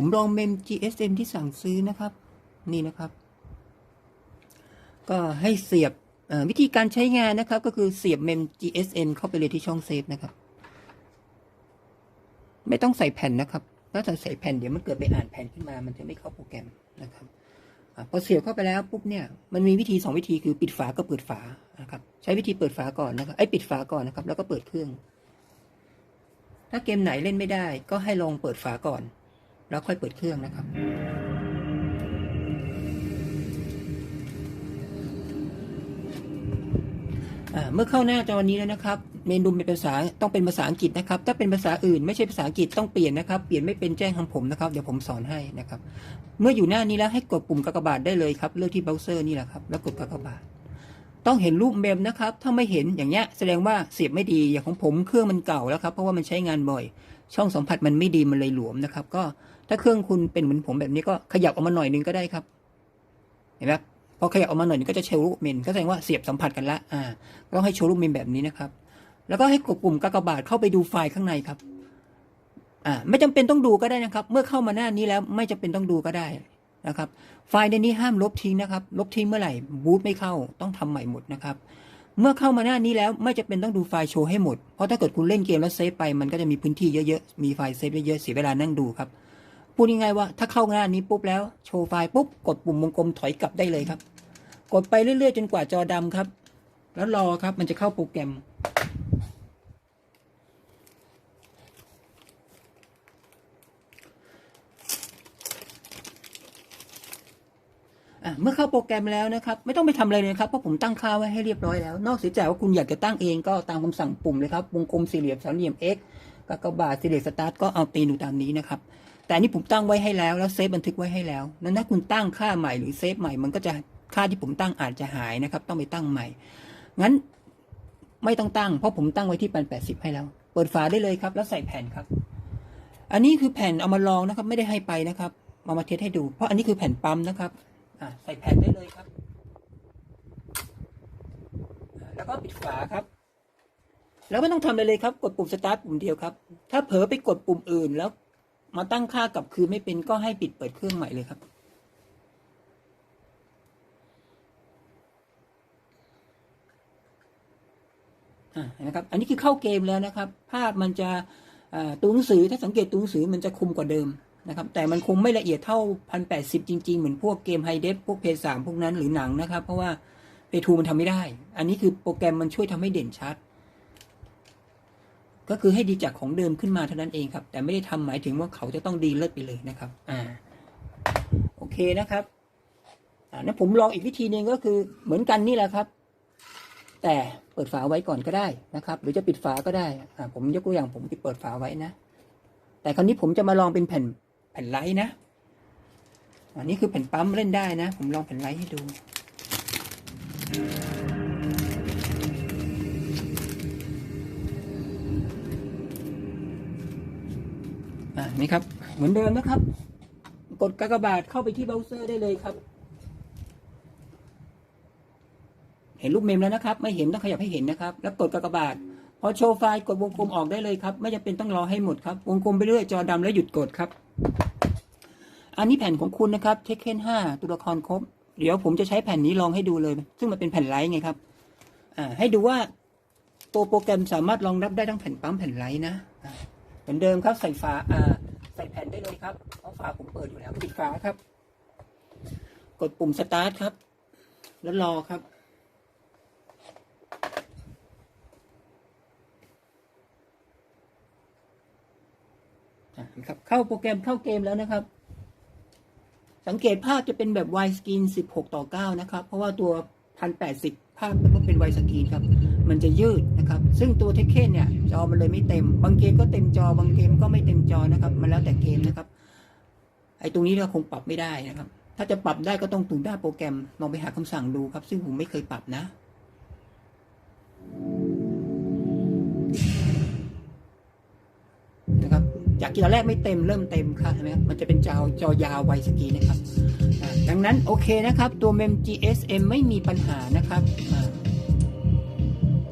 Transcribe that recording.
ผมลองเมม GSM ที่สั่งซื้อนะครับ นี่นะครับ ก็ให้เสียบวิธีการใช้งานนะครับ ก็คือเสียบเมม GSM เข้าไปเลยที่ช่องเซฟนะครับ ไม่ต้องใส่แผ่นนะครับถ้าใส่แผ่นเดี๋ยวมันเกิดไปอ่านแผ่นขึ้นมา มันจะไม่เข้าโปรแกรมนะครับอพอเสียบเข้าไปแล้วปุ๊บเนี่ยมันมีวิธีสองวิธีคือปิดฝาก็เปิดฝานะครับ ใช้วิธีเปิดฝาก่อนนะครับไอ้ปิดฝาก่อนนะครับ แล้วก็เปิดเครื่อง ถ้าเกมไหนเล่นไม่ได้ ก็ให้ลองเปิดฝาก่อน แล้วค่อยเปิดเครื่องนะครับ เมื่อเข้าหน้าจอนี้แล้วนะครับ เมนูเป็นภาษาต้องเป็นภาษาอังกฤษนะครับ ถ้าเป็นภาษาอื่นไม่ใช่ภาษาอังกฤษต้องเปลี่ยนนะครับ เปลี่ยนไม่เป็นแจ้งทางผมนะครับ เดี๋ยวผมสอนให้นะครับ เมื่ออยู่หน้านี้แล้วให้กดปุ่มกากบาทได้เลยครับ เลือกที่เบราว์เซอร์นี่แหละครับ แล้วกดกากบาทต้องเห็นรูปเมมนะครับ ถ้าไม่เห็นอย่างเงี้ยแสดงว่าเสียบไม่ดี อย่างของผมเครื่องมันเก่าแล้วครับ เพราะว่ามันใช้งานบ่อย ช่องสัมผัสมันไม่ดีมันเลยหลวมนะครับ ก็ ถ้าเครื่องคุณเป็นเหมือนผมแบบนี้ก็ขยับออกมาหน่อยนึงก็ได้ครับ เห็นไหมพอขยับออกมาหน่อยนึงก็จะโชว์รูปเมนก็แสดงว่าเสียบสัมผัสกันละอ่าต้องให้โชว์รูปเมนแบบนี้นะครับ แล้วก็ให้กดปุ่มกากบาทเข้าไปดูไฟล์ข้างในครับอ่าไม่จำเป็นต้องดูก็ได้นะครับ เมื่อเข้ามาหน้านี้แล้วไม่จำเป็นต้องดูก็ได้นะครับ ไฟล์ในนี้ห้ามลบทิ้งนะครับ ลบทิ้งเมื่อไหร่บูตไม่เข้าต้องทำใหม่หมดนะครับเมื่อเข้ามาหน้านี้แล้วไม่จำเป็นต้องดูไฟล์โชว์ให้หมด เพราะถ้าเกิดคุณเล่นเกมแล้วเซฟไปมันก็จะมีพื้นที่เยอะๆ มีไฟล์เซฟเยอะๆ เสียเวลานั่งดูครับ พูดง่ายๆว่าถ้าเข้าหน้านี้ปุ๊บแล้วโชว์ไฟล์ปุ๊บกดปุ่มวงกลมถอยกลับได้เลยครับ กดไปเรื่อยๆ จนกว่าจอดำครับ แล้วรอครับมันจะเข้าโปรแกรม เมื่อเข้าโปรแกรมแล้วนะครับ ไม่ต้องไปทำอะไรเลยครับเพราะผมตั้งค่าไว้ให้เรียบร้อยแล้ว นอกเสียจากว่าคุณอยากจะตั้งเองก็ตามคำสั่งปุ่มเลยครับวงกลมสี่เหลี่ยมสามเหลี่ยม x กากบาทสี่เหลี่ยมสตาร์ทก็เอาตีนูตามนี้นะครับ แต่นนี้ผมตั้งไว้ให้แล้วแล้วเซฟบันทึกไว้ให้แล้วนั้นถ้าคุณตั้งค่าใหม่หรือเซฟใหม่มันก็จะค่าที่ผมตั้งอาจจะหายนะครับ ต้องไปตั้งใหม่ งั้นไม่ต้องตั้ง เพราะผมตั้งไว้ที่ปันแปดสิบให้แล้ว เปิดฝาได้เลยครับ แล้วใส่แผ่นครับ อันนี้คือแผ่นเอามาลองนะครับ ไม่ได้ให้ไปนะครับเอามาเทสให้ดู เพราะอันนี้คือแผ่นปั๊มนะครับอะใส่แผ่นได้เลยครับ แล้วก็ปิดฝาครับ แล้วไม่ต้องทำอะไรเลยครับ กดปุ่มสตาร์ทปุ่มเดียวครับ ถ้าเผลอไปกดปุ่มอื่นแล้ว มาตั้งค่ากลับคืนไม่เป็นก็ให้ปิดเปิดเครื่องใหม่เลยครับ อ่านะครับ อันนี้คือเข้าเกมแล้วนะครับ ภาพมันจะตัวหนังสือถ้าสังเกตตัวหนังสือมันจะคมกว่าเดิมนะครับ แต่มันคงไม่ละเอียดเท่าพันแปดสิบจริง ๆ เหมือนพวกเกมไฮเดฟพวกเพย์สามพวกนั้นหรือหนังนะครับ เพราะว่าเพทูมันทำไม่ได้ อันนี้คือโปรแกรมมันช่วยทำให้เด่นชัด ก็คือให้ดีจากของเดิมขึ้นมาเท่านั้นเองครับ แต่ไม่ได้ทำหมายถึงว่าเขาจะต้องดีเลิศไปเลยนะครับ อ่า โอเคนะครับ อ่านั้นผมลองอีกวิธีหนึ่งก็คือเหมือนกันนี่แหละครับ แต่เปิดฝาไว้ก่อนก็ได้นะครับ หรือจะปิดฝาก็ได้ อ่า ผมยกตัวอย่างผมที่เปิดฝาไว้นะ แต่คราวนี้ผมจะมาลองเป็นแผ่นแผ่นไลท์นะ อันนี้คือแผ่นปั๊มเล่นได้นะ ผมลองแผ่นไลท์ให้ดู นี่ครับ เหมือนเดิมนะครับ กดกากบาทเข้าไปที่เบราว์เซอร์ได้เลยครับ เห็นรูปเมมแล้วนะครับ ไม่เห็นต้องขยับให้เห็นนะครับ แล้วกดกากบาทพอโชว์ไฟล์กดวงกลมออกได้เลยครับ ไม่จำเป็นต้องรอให้หมดครับ วงกลมไปเรื่อยจอดำแล้วหยุดกดครับ อันนี้แผ่นของคุณนะครับเทคเคนห้าตัวละครครบ เดี๋ยวผมจะใช้แผ่นนี้ลองให้ดูเลย ซึ่งมันเป็นแผ่นไลท์ไงครับอ่าให้ดูว่าตัวโปรแกรมสามารถรองรับได้ทั้งแผ่นปั๊มแผ่นไลท์นะ เหมือนเดิมครับใส่ฝาอ่า นได้เลยครับเพราะฝาผมเปิดอยู่แล้วปิดฝาครับ กดปุ่มสตาร์ทครับ แล้วรอครับอะครับเข้าโปรแกรมเข้าเกมแล้วนะครับ สังเกตภาพจะเป็นแบบ wide screen 16 ต่อ 9 นะครับ เพราะว่าตัว 1080 ภาพมันเป็น wide screen ครับ มันจะยืดนะครับ ซึ่งตัวเทคเคนเนี่ยจอมันเลยไม่เต็ม บางเกมก็เต็มจอบางเกมก็ไม่เต็มจอนะครับ มันแล้วแต่เกมนะครับ ไอ้ตรงนี้เราคงปรับไม่ได้นะครับ ถ้าจะปรับได้ก็ต้องถึงด้านโปรแกรมลองไปหาคำสั่งดูครับ ซึ่งผมไม่เคยปรับนะนะครับ จากที่ตอนแรกไม่เต็มเริ่มเต็มค่ะเห็นไหมครับมันจะเป็นจอจอยาวไวสกีนะครับ ดังนั้นโอเคนะครับ ตัว MEM GSM ไม่มีปัญหานะครับ